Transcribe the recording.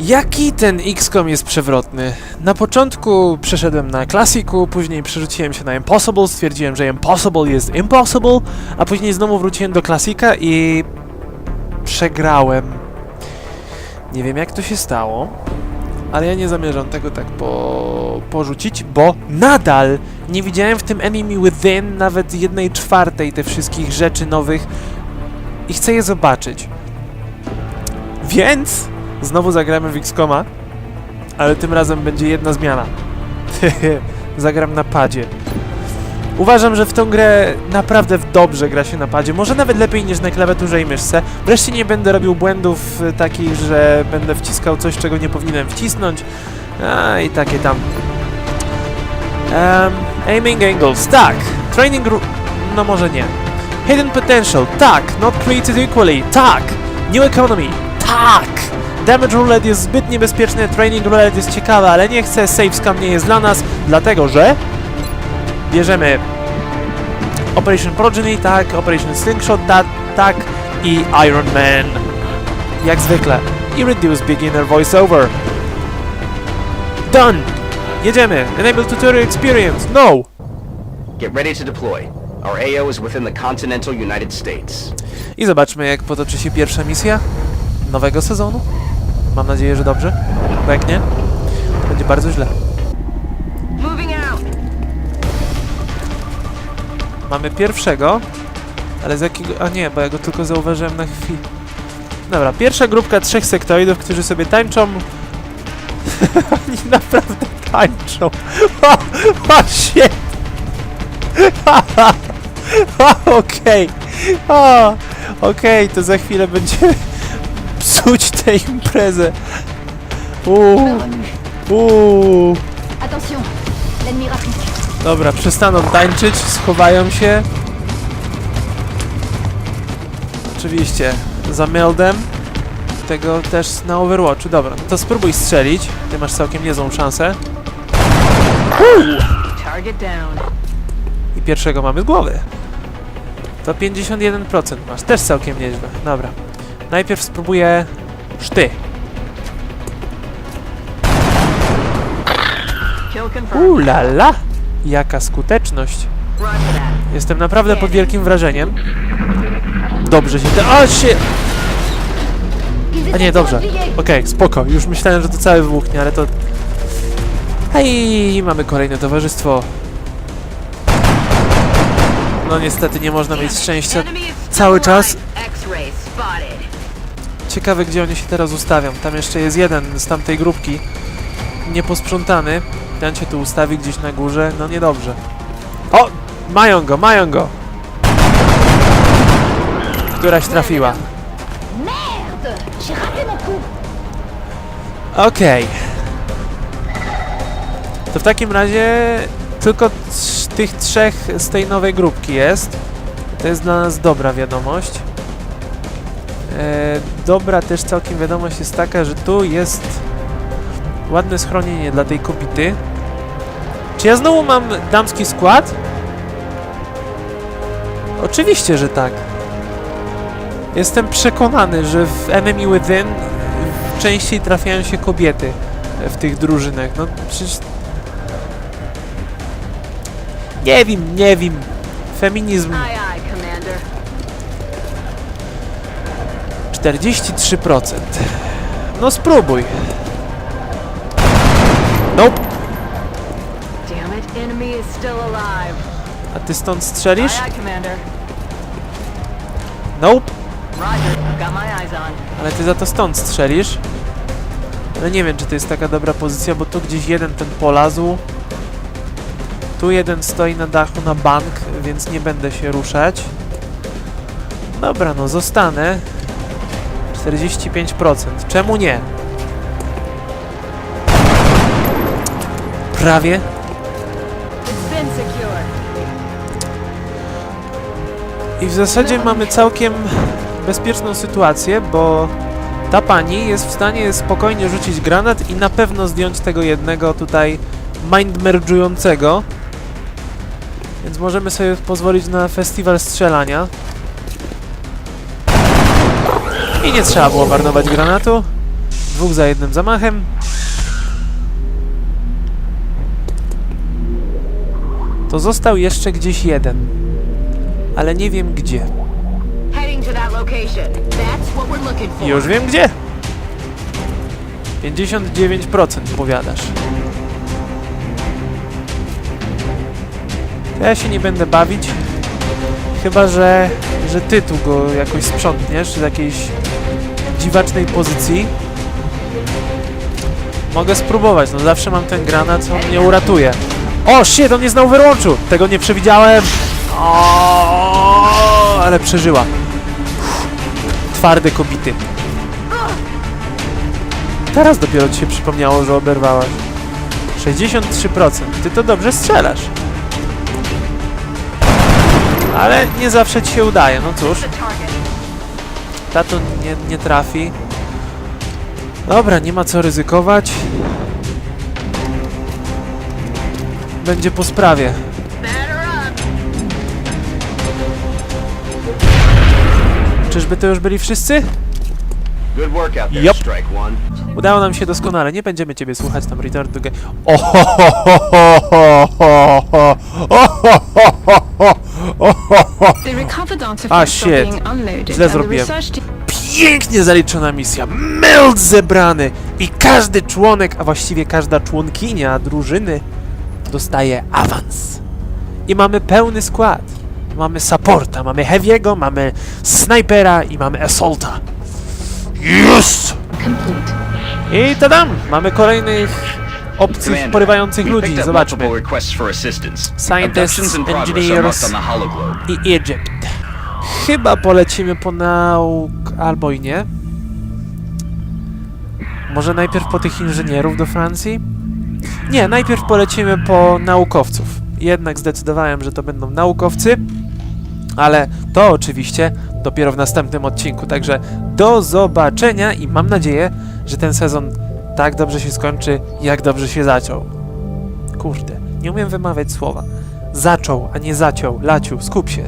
Jaki ten XCOM jest przewrotny? Na początku przeszedłem na Classicu, później przerzuciłem się na Impossible, stwierdziłem, że Impossible jest Impossible, a później znowu wróciłem do Classica i... przegrałem. Nie wiem jak to się stało, ale ja nie zamierzam tego tak po... porzucić, bo nadal nie widziałem w tym Enemy Within nawet jednej czwartej tych wszystkich rzeczy nowych i chcę je zobaczyć. Więc znowu zagramy w XCOMa, ale tym razem będzie jedna zmiana. Zagram na padzie. Uważam, że w tą grę naprawdę dobrze gra się na padzie, może nawet lepiej niż na klawiaturze i myszce. Wreszcie nie będę robił błędów y, takich, że będę wciskał coś, czego nie powinienem wcisnąć. A i takie tam. Um, aiming angles, tak. Training no może nie. Hidden potential, tak. Not created equally, tak. New economy, tak. Damage roulette jest zbyt niebezpieczny, training roulette jest ciekawe, ale nie chcę, save scam nie jest dla nas, dlatego że bierzemy Operation Progeny, tak, Operation Slingshot, tak, tak i Iron Man. Jak zwykle. I Reduce Beginner Voiceover. Done! Jedziemy! Enable Tutorial Experience! No! Get ready to deploy. Our AO is within the continental United States. I zobaczmy, jak potoczy się pierwsza misja nowego sezonu. Mam nadzieję, że dobrze. Bo jak nie, to będzie bardzo źle. Mamy pierwszego, ale z jakiego... A nie, bo ja go tylko zauważyłem na chwilę. Dobra, pierwsza grupka trzech sektoidów, którzy sobie tańczą. Oni naprawdę tańczą. O, o shit! Okej. O, Okej, to za chwilę będziemy psuć tę imprezę. Uuu, uuu. Attention, l'ennemi rapide. Dobra, przestaną tańczyć, schowają się. Oczywiście, za meldem. Tego też na Overwatchu. Dobra, no to spróbuj strzelić. Ty masz całkiem niezłą szansę. Target down. I pierwszego mamy z głowy. To 51% masz, też całkiem nieźle. Dobra. Najpierw spróbuję szty. Ulala! Jaka skuteczność. Jestem naprawdę pod wielkim wrażeniem. Dobrze się. O, się... A nie, dobrze. Okej, spoko. Już myślałem, że to całe wybuchnie, ale to... Hej, mamy kolejne towarzystwo. No niestety nie można mieć szczęścia. Cały czas. Ciekawe, gdzie oni się teraz ustawią. Tam jeszcze jest jeden z tamtej grupki. Nieposprzątany. Ten się tu ustawi gdzieś na górze. No niedobrze. O! Mają go, mają go! Któraś trafiła. Okej. To w takim razie tylko tych trzech z tej nowej grupki jest. To jest dla nas dobra wiadomość. E, dobra też całkiem wiadomość jest taka, że tu jest ładne schronienie dla tej kobiety. Czy ja znowu mam damski skład? Oczywiście, że tak. Jestem przekonany, że w Enemy Within częściej trafiają się kobiety w tych drużynach. No przecież... Nie wiem, nie wiem. Feminizm 43%. No spróbuj. Nope. Damn it, enemy is still alive. A ty stąd strzelisz? Nope. Ale ty za to stąd strzelisz. Ale nie wiem, czy to jest taka dobra pozycja, bo tu gdzieś jeden ten polazł. Tu jeden stoi na dachu na bank, więc nie będę się ruszać. Dobra, no zostanę. 45%. Czemu nie? Prawie. I w zasadzie mamy całkiem bezpieczną sytuację, bo ta pani jest w stanie spokojnie rzucić granat i na pewno zdjąć tego jednego tutaj mindmerge'ującego. Więc możemy sobie pozwolić na festiwal strzelania. I nie trzeba było marnować granatu. Dwóch za jednym zamachem. To został jeszcze gdzieś jeden. Ale nie wiem gdzie. To. Już wiem gdzie. 59% powiadasz. Ja się nie będę bawić. Chyba, że, że ty tu go jakoś sprzątniesz z jakiejś dziwacznej pozycji. Mogę spróbować, no zawsze mam ten granat, co mnie uratuje. O, shit, on jest na Overwatchu! Tego nie przewidziałem! O, ale przeżyła. Twarde kobity. Teraz dopiero ci się przypomniało, że oberwałaś. 63%. Ty to dobrze strzelasz. Ale nie zawsze ci się udaje, no cóż. Tato nie, nie trafi. Dobra, nie ma co ryzykować. Będzie po sprawie. Czyżby to już byli wszyscy? One. Udało nam się doskonale, nie będziemy ciebie słuchać tam Return to Game. Ohoho! A, shit. Źle zrobiłem. Pięknie zaliczona misja. Meld zebrany! I każdy członek, a właściwie każda członkinia drużyny dostaje awans. I mamy pełny skład. Mamy supporta, mamy heavy'ego, mamy snajpera i mamy assaulta. Yes! I tadam! Mamy kolejnych obcych, porywających ludzi, zobaczmy. Scientists, engineers. i Egypt. Chyba polecimy po nauk... albo i nie. Może najpierw po tych inżynierów do Francji? Nie, najpierw polecimy po naukowców. Jednak zdecydowałem, że to będą naukowcy, ale to oczywiście dopiero w następnym odcinku. Także do zobaczenia i mam nadzieję, że ten sezon tak dobrze się skończy, jak dobrze się zaczął. Kurde, nie umiem wymawiać słowa. Zaczął, a nie zaciął. Laciu, skup się.